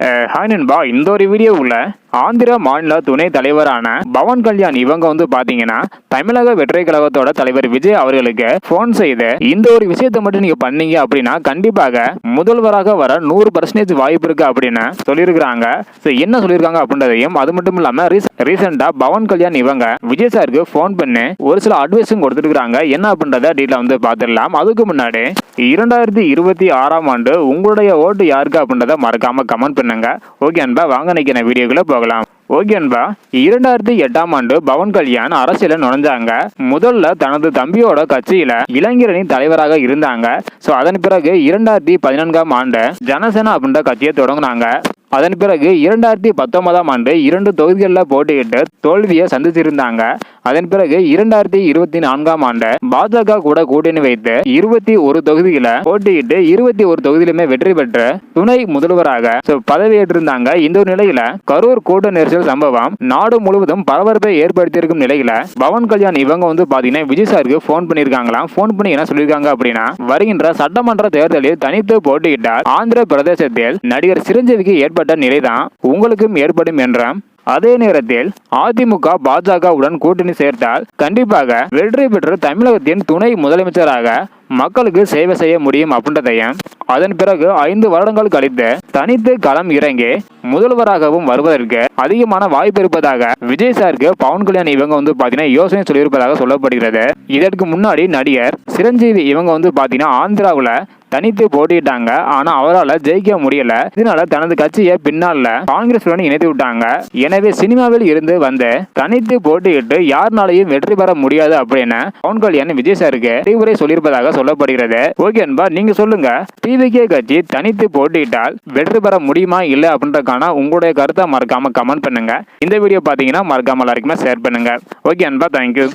Hi நண்பா இந்த ஒரு வீடியோவில் ஆந்திர மாநில துணை தலைவரான பவன் கல்யாண் இவங்க வந்து பாத்தீங்கன்னா தமிழக வெற்றி கழகத்தோட தலைவர் விஜய் அவர்களுக்கு ஃபோன் செய்து இந்த ஒரு விஷயத்தை மட்டும் நீங்க பண்ணீங்க அப்படின்னா கண்டிப்பாக முதல்வராக வர நூறு பர்சன்டேஜ் வாய்ப்பு இருக்கு அப்படின்னு சொல்லியிருக்கிறாங்க. என்ன சொல்லியிருக்காங்க அப்படின்றதையும் அது மட்டும் இல்லாம ரீசெண்டா பவன் கல்யாண் இவங்க விஜய் சாருக்கு ஃபோன் பண்ணி ஒரு சில அட்வைஸும் கொடுத்துருக்காங்க என்ன அப்படின்றத டீட்டெயில் வந்து பார்த்துடலாம் அதுக்கு முன்னாடி இரண்டாயிரத்தி இருபத்தி ஆறாம் ஆண்டு உங்களுடைய ஓட்டு யாருக்கு அப்படின்றத மறக்காம கமெண்ட் பண்ணுங்க. ஓகே அன்பா வாங்க நிற்கிற வீடியோக்குள்ள போகலாம். ஓகே அன்பா இரண்டாயிரத்தி எட்டாம் ஆண்டு பவன் கல்யாண் அரசியல நுழைஞ்சாங்க. முதல்ல தனது தம்பியோட கட்சியில இளைஞரணி தலைவராக இருந்தாங்க. ஸோ அதன் பிறகு இரண்டாயிரத்தி பதினான்காம் ஆண்டு ஜனசேனா அப்படின்ற கட்சியை தொடங்கினாங்க. அதன் பிறகு இரண்டாயிரத்தி பத்தொன்பதாம் ஆண்டு இரண்டு தொகுதிகளில் போட்டியிட்டு தோல்வியை சந்திச்சிருந்தாங்க அதன் பிறகு இரண்டாயிரத்தி இருபத்தி நான்காம் ஆண்டு பாஜக கூட கூட்டணி வைத்து இருபத்தி ஒரு தொகுதியில போட்டியிட்டு இருபத்தி ஒரு தொகுதியிலுமே வெற்றி பெற்று துணை முதல்வராக பதவியேற்றிருந்தாங்க. இந்த ஒரு நிலையில கரூர் கூட்ட நெரிசல் சம்பவம் நாடு முழுவதும் பரபரப்பை ஏற்படுத்தியிருக்கும் நிலையில பவன் கல்யாண் இவங்க வந்து பாத்தீங்கன்னா விஜய் சாருக்கு போன் பண்ணியிருக்காங்களாம். போன் பண்ணி என்ன சொல்லியிருக்காங்க அப்படின்னா வருகின்ற சட்டமன்ற தேர்தலில் தனித்து போட்டியிட்டால் ஆந்திர பிரதேசத்தில் நடிகர் சிரஞ்சீவிக்கு ஏற்பட்ட நிலைதான் உங்களுக்கும் ஏற்படும் என்றாம். அதே நேரத்தில் அதிமுக பாஜகவுடன் கூட்டணி சேர்த்தால் கண்டிப்பாக வெற்றி பெற்று தமிழகத்தின் துணை முதலமைச்சராக மக்களுக்கு சேவை செய்ய முடியும் அப்படின்றதையும் அதன் பிறகு ஐந்து வருடங்கள் கழித்து தனித்து களம் இறங்கி முதல்வராகவும் வருவதற்கு அதிகமான வாய்ப்பு இருப்பதாக விஜய் சாருக்கு பவன் கல்யாண் இவங்க வந்து பாத்தீங்கன்னா யோசனை சொல்லியிருப்பதாக சொல்லப்படுகிறது. இதற்கு முன்னாடி நடிகர் சிரஞ்சீவி இவங்க வந்து பாத்தீங்கன்னா ஆந்திராவில் தனித்து போட்டிட்டாங்க ஆனா அவரால் ஜெயிக்க முடியல. இதனால தனது கட்சியை பின்னால காங்கிரஸுடன் இணைத்து விட்டாங்க. எனவே சினிமாவில் இருந்து வந்து தனித்து போட்டியிட்டு யாருனாலையும் வெற்றி பெற முடியாது அப்படின்னு பவன் கல்யாண் விஜய் சாருக்கு அறிவுரை சொல்லியிருப்பதாக சொல்லப்படுகிறது. ஓகே அன்பா நீங்க சொல்லுங்க. டிவிகே கட்சி தனித்து போட்டியிட்டால் வெற்றி பெற முடியுமா இல்ல அப்படின்றக்கான உங்களுடைய கருத்தை மறக்காம கமெண்ட் பண்ணுங்க. இந்த வீடியோ பாத்தீங்கன்னா மறக்காம எல்லாருக்குமே ஷேர் பண்ணுங்க. ஓகே அன்பா தேங்க்யூ